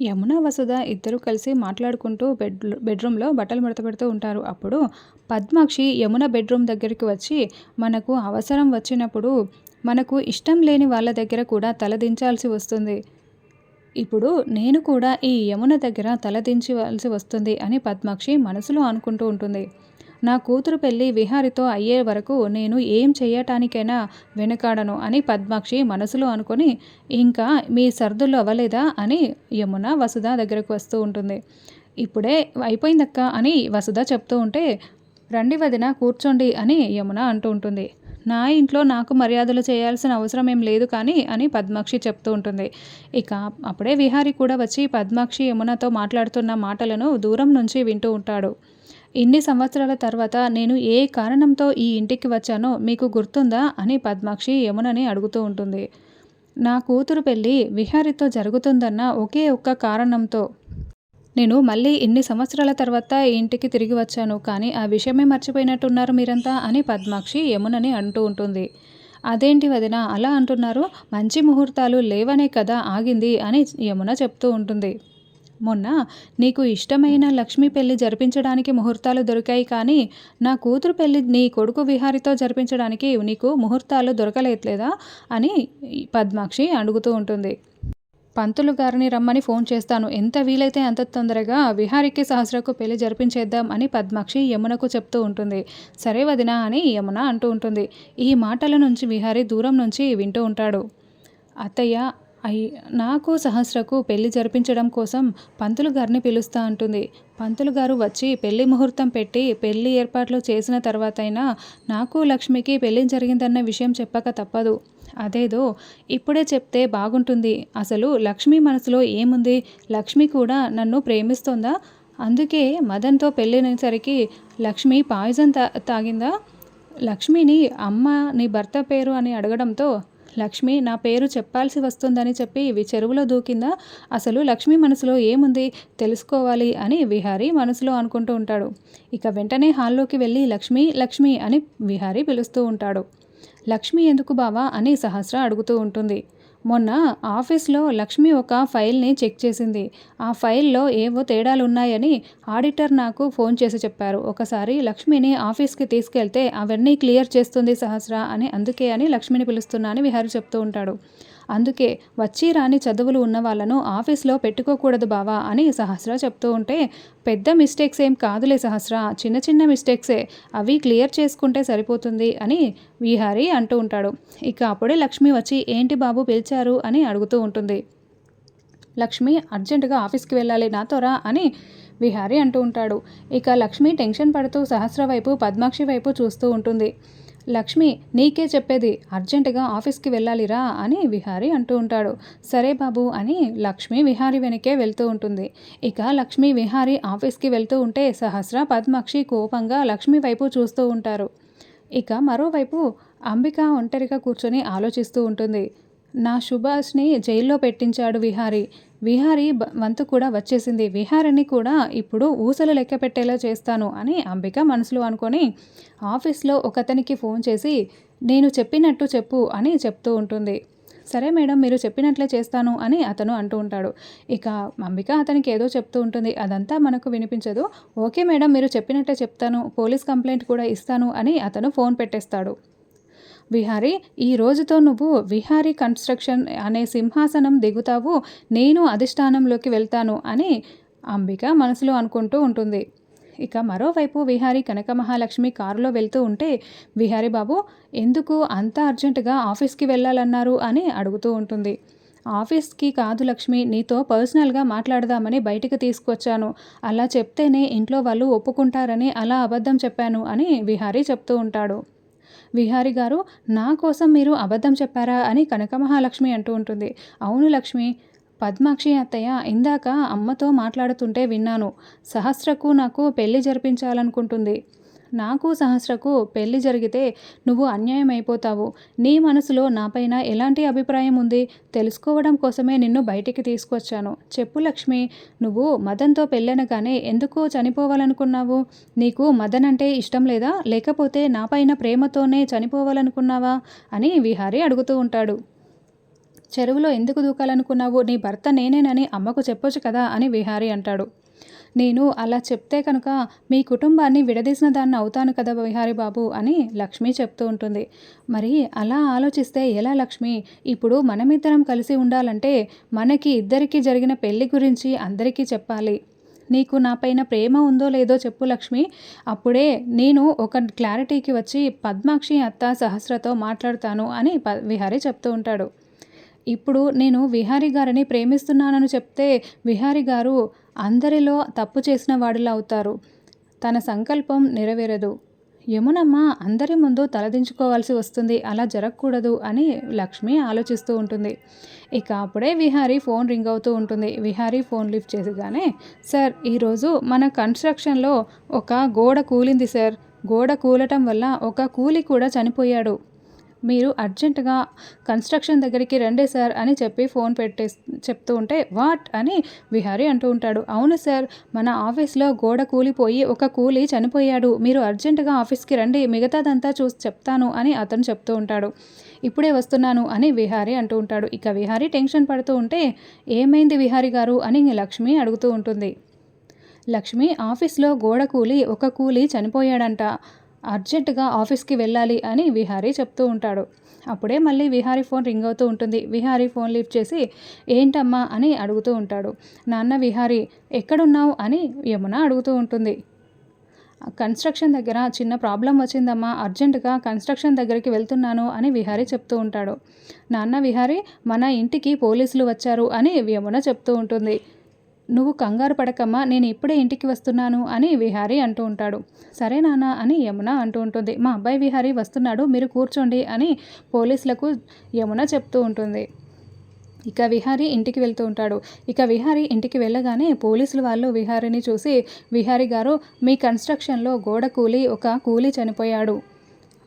యమున వసుధ ఇద్దరు కలిసి మాట్లాడుకుంటూ బెడ్ బెడ్రూమ్లో బట్టలు మడతపెడుతూ ఉంటారు. అప్పుడు పద్మాక్షి యమున బెడ్రూమ్ దగ్గరికి వచ్చి మనకు అవసరం వచ్చినప్పుడు మనకు ఇష్టం లేని వాళ్ళ దగ్గర కూడా తలదించాల్సి వస్తుంది. ఇప్పుడు నేను కూడా ఈ యమున దగ్గర తలదించవలసి వస్తుంది అని పద్మాక్షి మనసులో అనుకుంటూ ఉంటుంది. నా కూతురు పెళ్ళి విహారితో అయ్యే వరకు నేను ఏం చేయటానికైనా వెనకాడను అని పద్మాక్షి మనసులో అనుకొని ఇంకా మీ సర్దులు అవ్వలేదా? అని యమున వసుధ దగ్గరకు వస్తూ ఉంటుంది. ఇప్పుడే అయిపోయిందక్క అని వసుధ చెప్తూ ఉంటే రండి వదిన కూర్చోండి అని యమున అంటూ ఉంటుంది. నా ఇంట్లో నాకు మర్యాదలు చేయాల్సిన అవసరం ఏం లేదు కానీ అని పద్మాక్షి చెప్తూ ఉంటుంది. ఇక అప్పుడే విహారి కూడా వచ్చి పద్మాక్షి యమునతో మాట్లాడుతున్న మాటలను దూరం నుంచి వింటూ ఉంటాడు. ఇన్ని సంవత్సరాల తర్వాత నేను ఏ కారణంతో ఈ ఇంటికి వచ్చానో మీకు గుర్తుందా అని పద్మాక్షి యమునని అడుగుతూ ఉంటుంది. నా కూతురు పెళ్ళి విహారితో జరుగుతుందన్న ఒకే ఒక్క కారణంతో నేను మళ్ళీ ఇన్ని సంవత్సరాల తర్వాత ఈ ఇంటికి తిరిగి వచ్చాను కానీ ఆ విషయమే మర్చిపోయినట్టున్నారు మీరంతా అని పద్మాక్షి యమునని అంటూ ఉంటుంది. అదేంటి వదిన అలా అంటున్నారు? మంచి ముహూర్తాలు లేవనే కదా ఆగింది అని యమున చెప్తూ ఉంటుంది. మొన్న నీకు ఇష్టమైన లక్ష్మీ పెళ్ళి జరిపించడానికి ముహూర్తాలు దొరికాయి కానీ నా కూతురు పెళ్ళి నీ కొడుకు విహారితో జరిపించడానికి నీకు ముహూర్తాలు దొరకలేట్లేదా అని పద్మాక్షి అడుగుతూ ఉంటుంది. పంతులు గారిని రమ్మని ఫోన్ చేస్తాను. ఎంత వీలైతే అంత తొందరగా విహారికి సహస్రకు పెళ్ళి జరిపించేద్దాం అని పద్మాక్షి యమునకు చెప్తూ ఉంటుంది. సరే వదిన అని యమున అంటూ ఉంటుంది. ఈ మాటల నుంచి విహారి దూరం నుంచి వింటూ ఉంటాడు. అత్తయ్య అయ్యి నాకు సహస్రకు పెళ్ళి జరిపించడం కోసం పంతులు గారిని పిలుస్తా అంటుంది. పంతులు గారు వచ్చి పెళ్ళి ముహూర్తం పెట్టి పెళ్ళి ఏర్పాట్లు చేసిన తర్వాతైనా నాకు లక్ష్మికి పెళ్ళి జరిగిందన్న విషయం చెప్పక తప్పదు. అదేదో ఇప్పుడే చెప్తే బాగుంటుంది. అసలు లక్ష్మి మనసులో ఏముంది? లక్ష్మి కూడా నన్ను ప్రేమిస్తోందా? అందుకే మదన్తో పెళ్ళినసరికి లక్ష్మి పాయిజన్ తా తాగిందా? లక్ష్మిని అమ్మ నీ భర్త పేరు అని అడగడంతో లక్ష్మి నా పేరు చెప్పాల్సి వస్తుందని చెప్పి ఇవి చెరువులో దూకిందా? అసలు లక్ష్మి మనసులో ఏముంది? తెలుసుకోవాలి అని విహారీ మనసులో అనుకుంటూ ఉంటాడు. ఇక వెంటనే హాల్లోకి వెళ్ళి లక్ష్మి లక్ష్మి అని విహారీ పిలుస్తూ ఉంటాడు. లక్ష్మి ఎందుకు బావా? అని సహస్ర అడుగుతూ ఉంటుంది. మొన్న ఆఫీస్లో లక్ష్మి ఒక ఫైల్ని చెక్ చేసింది. ఆ ఫైల్లో ఏవో తేడాలు ఉన్నాయని ఆడిటర్ నాకు ఫోన్ చేసి చెప్పారు. ఒకసారి లక్ష్మిని ఆఫీస్కి తీసుకెళ్తే అవన్నీ క్లియర్ చేస్తుంది సహస్ర అని అందుకే అని లక్ష్మిని పిలుస్తున్నా అని విహారి చెప్తూ ఉంటాడు. అందుకే వచ్చి రాని చదువులు ఉన్న వాళ్ళను ఆఫీస్లో పెట్టుకోకూడదు బావా అని సహస్ర చెప్తూ ఉంటే పెద్ద మిస్టేక్స్ ఏం కాదులే సహస్ర చిన్న చిన్న మిస్టేక్సే అవి క్లియర్ చేసుకుంటే సరిపోతుంది అని విహారీ అంటూ ఉంటాడు. ఇక అప్పుడే లక్ష్మి వచ్చి ఏంటి బాబు పిలిచారు? అని అడుగుతూ ఉంటుంది. లక్ష్మి అర్జెంటుగా ఆఫీస్కి వెళ్ళాలి నాతోరా అని విహారీ అంటూ ఉంటాడు. ఇక లక్ష్మి టెన్షన్ పడుతూ సహస్ర వైపు పద్మాక్షి వైపు చూస్తూ ఉంటుంది. లక్ష్మి నీకే చెప్పేది అర్జెంటుగా ఆఫీస్కి వెళ్ళాలిరా అని విహారి అంటూ ఉంటాడు. సరే బాబు అని లక్ష్మి విహారి వెనకే వెళ్తూ ఉంటుంది. ఇక లక్ష్మి విహారి ఆఫీస్కి వెళ్తూ ఉంటే సహస్ర పద్మాక్షి కోపంగా లక్ష్మి వైపు చూస్తూ ఉంటారు. ఇక మరోవైపు అంబిక ఒంటరిగా కూర్చొని ఆలోచిస్తూ ఉంటుంది. నా సుభాష్ని జైల్లో పెట్టించాడు విహారి. విహారి వంతు కూడా వచ్చేసింది. విహారిని కూడా ఇప్పుడు ఊసలు లెక్క పెట్టేలా చేస్తాను అని అంబిక మనసులో అనుకొని ఆఫీస్లో ఒకతనికి ఫోన్ చేసి నేను చెప్పినట్టు చెప్పు అని చెప్తూ ఉంటుంది. సరే మేడం మీరు చెప్పినట్లే చేస్తాను అని అతను అంటూ ఉంటాడు. ఇక అంబిక అతనికి ఏదో చెప్తూ ఉంటుంది. అదంతా మనకు వినిపించదు. ఓకే మేడం మీరు చెప్పినట్టే చెప్తాను. పోలీస్ కంప్లైంట్ కూడా ఇస్తాను అని అతను ఫోన్ పెట్టేస్తాడు. విహారి ఈ రోజుతో నువ్వు విహారీ కన్స్ట్రక్షన్ అనే సింహాసనం దిగుతావు నేను అధిష్టానంలోకి వెళ్తాను అని అంబిక మనసులో అనుకుంటూ ఉంటుంది. ఇక మరోవైపు విహారి కనక మహాలక్ష్మి కారులో వెళ్తూ ఉంటే విహారి బాబు ఎందుకు అంత అర్జెంటుగా ఆఫీస్కి వెళ్ళాలన్నారు అని అడుగుతూ ఉంటుంది. ఆఫీస్కి కాదు లక్ష్మి నీతో పర్సనల్గా మాట్లాడదామని బయటికి తీసుకొచ్చాను. అలా చెప్తేనే ఇంట్లో వాళ్ళు ఒప్పుకుంటారని అలా అబద్ధం చెప్పాను అని విహారీ చెప్తూ ఉంటాడు. విహారి గారు నా కోసం మీరు అబద్ధం చెప్పారా అని కనక మహాలక్ష్మి అంటూ ఉంటుంది. అవును లక్ష్మి పద్మాక్షి అత్తయ్య ఇందాక అమ్మతో మాట్లాడుతుంటే విన్నాను. సహస్రకు నాకు పెళ్ళి జరిపించాలనుకుంటుంది. నాకు సహస్రకు పెళ్ళి జరిగితే నువ్వు అన్యాయం అయిపోతావు నీ మనసులో నాపైన ఎలాంటి అభిప్రాయం ఉంది? తెలుసుకోవడం కోసమే నిన్ను బయటికి తీసుకొచ్చాను. చెప్పు లక్ష్మి నువ్వు మదన్తో పెళ్ళనగానే ఎందుకు చనిపోవాలనుకున్నావు? నీకు మదన్ అంటే ఇష్టం లేదా? లేకపోతే నాపైన ప్రేమతోనే చనిపోవాలనుకున్నావా? అని విహారీ అడుగుతూ ఉంటాడు. చెరువులో ఎందుకు దూకాలనుకున్నావు? నీ భర్త నేనేనని అమ్మకు చెప్పొచ్చు కదా అని విహారీ అంటాడు. నేను అలా చెప్తే కనుక మీ కుటుంబాన్ని విడదీసిన దాన్ని అవుతాను కదా విహారీ బాబు అని లక్ష్మి చెప్తూ ఉంటుంది. మరి అలా ఆలోచిస్తే ఎలా లక్ష్మి? ఇప్పుడు మనమిద్దరం కలిసి ఉండాలంటే మనకి ఇద్దరికి జరిగిన పెళ్ళి గురించి అందరికీ చెప్పాలి. నీకు నాపైన ప్రేమ ఉందో లేదో చెప్పు లక్ష్మి. అప్పుడే నేను ఒక క్లారిటీకి వచ్చి పద్మాక్షి అత్త సహస్రతో మాట్లాడతాను అని ప విహారీ చెప్తూ ఉంటాడు. ఇప్పుడు నేను విహారీ గారిని ప్రేమిస్తున్నానని చెప్తే విహారీ గారు అందరిలో తప్పు చేసిన వాడిలా అవుతారు. తన సంకల్పం నెరవేరదు. యమునమ్మ అందరి ముందు తలదించుకోవాల్సి వస్తుంది. అలా జరగకూడదు అని లక్ష్మి ఆలోచిస్తూ ఉంటుంది. ఇక అప్పుడే విహారీ ఫోన్ రింగ్ అవుతూ ఉంటుంది. విహారీ ఫోన్ లిఫ్ట్ చేసిగానే సార్ ఈరోజు మన కన్స్ట్రక్షన్లో ఒక గోడ కూలింది సార్. గోడ కూలటం వల్ల ఒక కూలి కూడా చనిపోయాడు. మీరు అర్జెంటుగా కన్స్ట్రక్షన్ దగ్గరికి రండి సార్ అని చెప్పి ఫోన్ పెట్టే చెప్తూ ఉంటే వాట్? అని విహారీ అంటూ ఉంటాడు. అవును సార్ మన ఆఫీస్లో గోడ కూలిపోయి ఒక కూలి చనిపోయాడు. మీరు అర్జెంటుగా ఆఫీస్కి రండి మిగతాదంతా చూసి చెప్తాను అని అతను చెప్తూ ఉంటాడు. ఇప్పుడే వస్తున్నాను అని విహారీ అంటూ ఉంటాడు. ఇక విహారీ టెన్షన్ పడుతూ ఉంటే ఏమైంది విహారీ గారు? అని లక్ష్మి అడుగుతూ ఉంటుంది. లక్ష్మి ఆఫీస్లో గోడ కూలి ఒక కూలి చనిపోయాడంట. అర్జెంటుగా ఆఫీస్కి వెళ్ళాలి అని విహారీ చెప్తూ ఉంటాడు. అప్పుడే మళ్ళీ విహారీ ఫోన్ రింగ్ అవుతూ ఉంటుంది. విహారీ ఫోన్ లిఫ్ట్ చేసి ఏంటమ్మా? అని అడుగుతూ ఉంటాడు. నాన్న విహారీ ఎక్కడున్నావు? అని యమున అడుగుతూ ఉంటుంది. కన్స్ట్రక్షన్ దగ్గర చిన్న ప్రాబ్లం వచ్చిందమ్మా. అర్జెంటుగా కన్స్ట్రక్షన్ దగ్గరికి వెళ్తున్నాను అని విహారీ చెప్తూ ఉంటాడు. నాన్న విహారీ మన ఇంటికి పోలీసులు వచ్చారు అని యమున చెప్తూ ఉంటుంది. నువ్వు కంగారు పడకమ్మా నేను ఇప్పుడే ఇంటికి వస్తున్నాను అని విహారీ అంటూ ఉంటాడు. సరే నాన్న అని యమున అంటూ ఉంటుంది. మా అబ్బాయి విహారీ వస్తున్నాడు మీరు కూర్చోండి అని పోలీసులకు యమున చెప్తూ ఉంటుంది. ఇక విహారీ ఇంటికి వెళ్తూ ఉంటాడు. ఇక విహారీ ఇంటికి వెళ్ళగానే పోలీసులు వాళ్ళు విహారీని చూసి విహారీ గారు మీ కన్స్ట్రక్షన్లో గోడ కూలి ఒక కూలి చనిపోయాడు.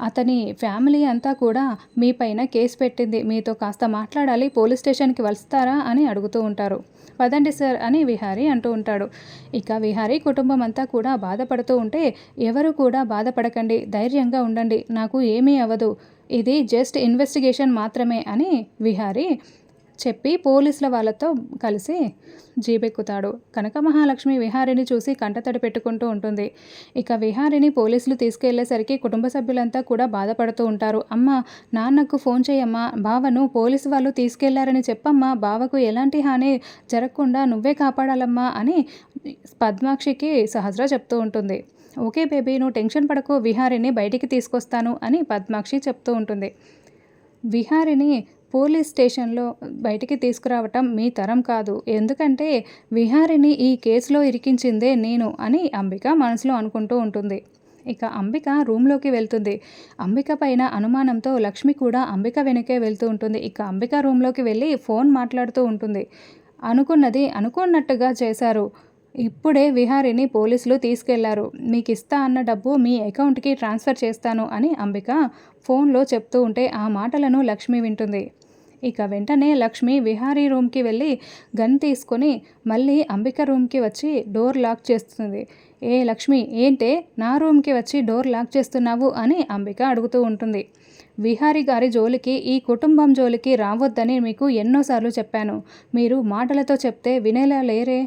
అతని ఫ్యామిలీ అంతా కూడా మీ పైన కేసు పెట్టింది. మీతో కాస్త మాట్లాడాలి. పోలీస్ స్టేషన్కి వస్తారా అని అడుగుతూ ఉంటారు. పదండి సార్ అని విహారీ అంటూ ఉంటాడు. ఇక విహారీ కుటుంబం అంతా కూడా బాధపడుతూ ఉంటే ఎవరు కూడా బాధపడకండి. ధైర్యంగా ఉండండి. నాకు ఏమీ అవ్వదు. ఇది జస్ట్ ఇన్వెస్టిగేషన్ మాత్రమే అని విహారీ చెప్పి పోలీసుల వాళ్ళతో కలిసి జీబెక్కుతాడు కనక మహాలక్ష్మి విహారిని చూసి కంటతడి పెట్టుకుంటూ ఉంటుంది. ఇక విహారిని పోలీసులు తీసుకెళ్ళేసరికి కుటుంబ సభ్యులంతా కూడా బాధపడుతూ ఉంటారు. అమ్మ నాన్నకు ఫోన్ చేయమ్మా. బావను పోలీసు వాళ్ళు తీసుకెళ్ళారని చెప్పమ్మా. బావకు ఎలాంటి హాని జరగకుండా నువ్వే కాపాడాలమ్మా అని పద్మాక్షికి సహజ్రా చెప్తూ ఉంటుంది. ఓకే బేబీ నువ్వు టెన్షన్ పడకు. విహారిని బయటికి తీసుకొస్తాను అని పద్మాక్షి చెప్తూ ఉంటుంది. విహారిని పోలీస్ స్టేషన్లో బయటికి తీసుకురావటం మీ తరం కాదు. ఎందుకంటే విహారిని ఈ కేసులో ఇరికించిందే నేను అని అంబిక మనసులో అనుకుంటూ ఉంటుంది. ఇక అంబిక రూమ్లోకి వెళ్తుంది. అంబిక పైన అనుమానంతో లక్ష్మి కూడా అంబిక వెనకే వెళ్తూ ఉంటుంది. ఇక అంబిక రూమ్లోకి వెళ్ళి ఫోన్ మాట్లాడుతూ ఉంటుంది. అనుకున్నది అనుకున్నట్టుగా చేశారు. ఇప్పుడే విహారిని పోలీసులు తీసుకెళ్ళారు. మీకు ఇస్తా అన్న డబ్బు మీ అకౌంట్కి ట్రాన్స్ఫర్ చేస్తాను అని అంబిక ఫోన్లో చెప్తూ ఉంటే ఆ మాటలను లక్ష్మి వింటుంది. ఇక వెంటనే లక్ష్మి విహారీ రూమ్కి వెళ్ళి గన్ తీసుకొని మళ్ళీ అంబిక రూమ్కి వచ్చి డోర్ లాక్ చేస్తుంది. ఏ లక్ష్మి ఏంటే నా రూమ్కి వచ్చి డోర్ లాక్ చేస్తున్నావు అని అంబిక అడుగుతూ ఉంటుంది. విహారీ గారి జోలికి ఈ కుటుంబం జోలికి రావద్దని మీకు ఎన్నోసార్లు చెప్పాను. మీరు మాటలతో చెప్తే వినేలా లేరే?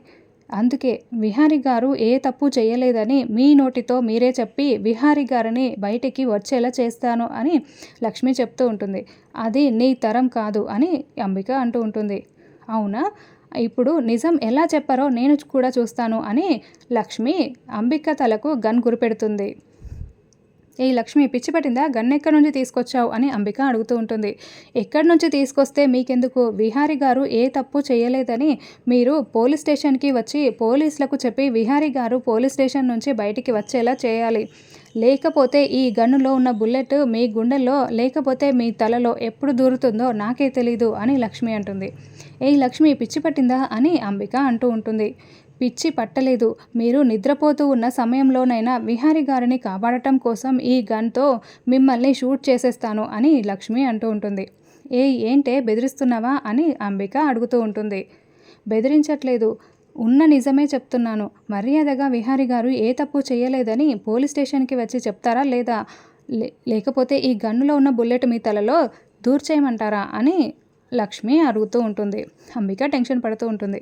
అందుకే విహారి గారు ఏ తప్పు చేయలేదని మీ నోటితో మీరే చెప్పి విహారి గారిని బయటికి వచ్చేలా చేస్తాను అని లక్ష్మి చెప్తూ ఉంటుంది. అది నీ తరం కాదు అని అంబిక అంటూ ఉంటుంది. అవునా? ఇప్పుడు నిజం ఎలా చెప్పారో నేను కూడా చూస్తాను అని లక్ష్మి అంబిక తలకు గన్ గురిపెడుతుంది. ఏ లక్ష్మి పిచ్చి పట్టిందా? గన్ ఎక్కడి నుంచి తీసుకొచ్చావు? అని అంబిక అడుగుతూ ఉంటుంది. ఎక్కడి నుంచి తీసుకొస్తే మీకెందుకు? విహారి గారు ఏ తప్పు చేయలేదని మీరు పోలీస్ స్టేషన్కి వచ్చి పోలీసులకు చెప్పి విహారి గారు పోలీస్ స్టేషన్ నుంచి బయటికి వచ్చేలా చేయాలి. లేకపోతే ఈ గన్నులో ఉన్న బుల్లెట్ మీ గుండెల్లో లేకపోతే మీ తలలో ఎప్పుడు దూరుతుందో నాకే తెలీదు అని లక్ష్మి అంటుంది. ఏ లక్ష్మి పిచ్చి పట్టిందా? అని అంబిక అంటూ ఉంటుంది. పిచ్చి పట్టలేదు. మీరు నిద్రపోతూ ఉన్న సమయంలోనైనా విహారి గారిని కాపాడటం కోసం ఈ గన్తో మిమ్మల్ని షూట్ చేసేస్తాను అని లక్ష్మి అంటూ ఉంటుంది. ఏ ఏంటే బెదిరిస్తున్నావా అని అంబిక అడుగుతూ ఉంటుంది. బెదిరించట్లేదు. ఉన్న నిజమే చెప్తున్నాను. మర్యాదగా విహారి గారు ఏ తప్పు చేయలేదని పోలీస్ స్టేషన్కి వచ్చి చెప్తారా లేదా? లేకపోతే ఈ గన్నులో ఉన్న బుల్లెట్ మీ తలలో దూర్చేయమంటారా అని లక్ష్మి అడుగుతూ ఉంటుంది. అంబిక టెన్షన్ పడుతూ ఉంటుంది.